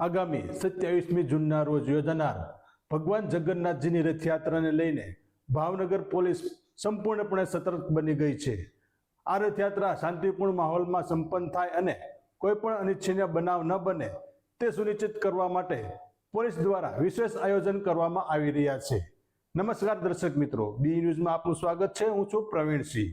આગામી સત્યાવીસમી જૂનના રોજ યોજાનાર ભગવાન જગન્નાથજીની રથયાત્રાને લઈને ભાવનગર પોલીસ સંપૂર્ણપણે સતર્ક બની ગઈ છે. આ રથયાત્રા શાંતિપૂર્ણ માહોલમાં સંપન્ન થાય અને કોઈ પણ અનિચ્છનીય બનાવ ન બને તે સુનિશ્ચિત કરવા માટે પોલીસ દ્વારા વિશેષ આયોજન કરવામાં આવી રહ્યા છે. નમસ્કાર દર્શક મિત્રો, બી ન્યૂઝમાં આપનું સ્વાગત છે. હું છું પ્રવીણસિંહ.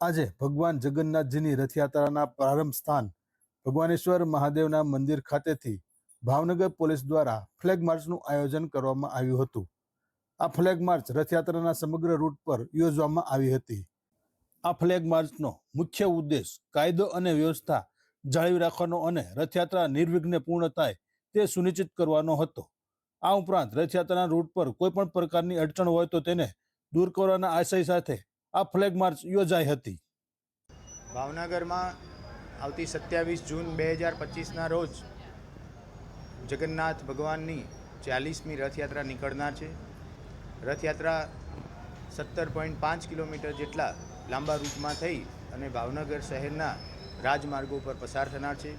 આજે ભગવાન જગન્નાથજીની રથયાત્રાના પ્રારંભ સ્થાન ભગવાનેશ્વર મહાદેવના મંદિર ખાતેથી ભાવનગર પોલીસ દ્વારા ફ્લેગ માર્ચનું આયોજન કરવામાં આવ્યું હતું. આ ફ્લેગ માર્ચ રથયાત્રાના સમગ્ર રૂટ પર યોજવામાં આવી હતી. આ ફ્લેગ માર્ચનો મુખ્ય ઉદ્દેશ કાયદો અને વ્યવસ્થા જાળવી રાખવાનો અને રથયાત્રા નિર્વિઘ્ને પૂર્ણ થાય તે સુનિશ્ચિત કરવાનો હતો. આ ઉપરાંત રથયાત્રાના રૂટ પર કોઈપણ પ્રકારની અડચણ હોય તો તેને દૂર કરવાના આશય સાથે આ ફ્લેગ માર્ચ યોજાઈ હતી. ભાવનગરમાં આવતી સત્યાવીસ જૂન બે હજાર પચીસના રોજ જગન્નાથ ભગવાનની ચાલીસમી રથયાત્રા નીકળનાર છે. રથયાત્રા સત્તર પોઈન્ટ પાંચ કિલોમીટર જેટલા લાંબા રૂટમાં થઈ અને ભાવનગર શહેરના રાજમાર્ગો પર પસાર થનાર છે.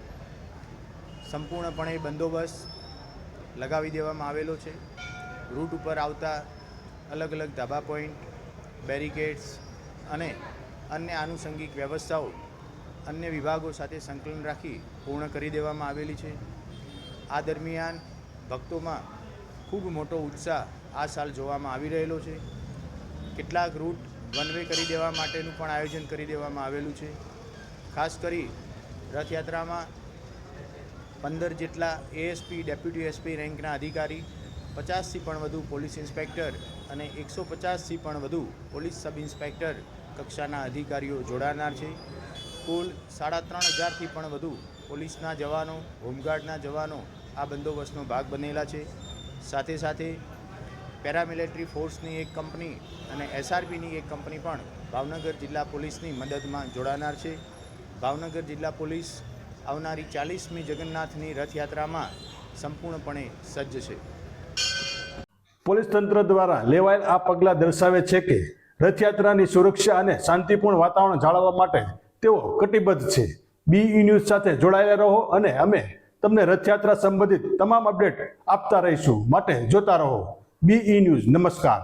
સંપૂર્ણપણે બંદોબસ્ત લગાવી દેવામાં આવેલો છે. રૂટ ઉપર આવતા અલગ અલગ ધાબા પોઈન્ટ બેરિકેડ્સ અને અન્ય આનુષંગિક વ્યવસ્થાઓ અન્ય વિભાગો સાથે સંકલન રાખી પૂર્ણ કરી દેવામાં આવેલી છે. આ દરમિયાન ભક્તોમાં ખૂબ મોટો ઉત્સાહ આ સાલ જોવામાં આવી રહેલો છે. કેટલાક રૂટ વન વે કરી દેવા માટેનું પણ આયોજન કરી દેવામાં આવેલું છે. ખાસ કરી રથયાત્રામાં પંદર જેટલા એએસપી ડેપ્યુટી એસપી રેન્કના અધિકારી પચાસથી પણ વધુ પોલીસ ઇન્સ્પેક્ટર અને એકસો પચાસથી પણ વધુ પોલીસ સબ ઇન્સ્પેક્ટર કક્ષાના અધિકારીઓ જોડાનાર છે. કુલ સાડા ત્રણ હજારથી પણ વધુ પોલીસના જવાનો, હોમગાર્ડના જવાનો આ બંદોબસ્તનો ભાગ બનેલા છે. સાથે સાથે પેરામિલિટરી ફોર્સની એક કંપની અને એસઆરપીની એક કંપની પણ ભાવનગર જિલ્લા પોલીસની મદદમાં જોડાનાર છે. ભાવનગર જિલ્લા પોલીસ આવનારી ચાલીસમી જગન્નાથની રથયાત્રામાં સંપૂર્ણપણે સજ્જ છે. પોલીસ તંત્ર દ્વારા લેવાયેલ આ પગલાં દર્શાવે છે કે રથયાત્રાની સુરક્ષા અને શાંતિપૂર્ણ વાતાવરણ જાળવવા માટે તેઓ કટિબદ્ધ છે. બી ન્યૂઝ સાથે જોડાયેલા રહો અને અમે તમને રથયાત્રા સંબંધિત તમામ અપડેટ આપતા રહીશું. માટે જોતા રહો. બી ન્યૂઝ, નમસ્કાર.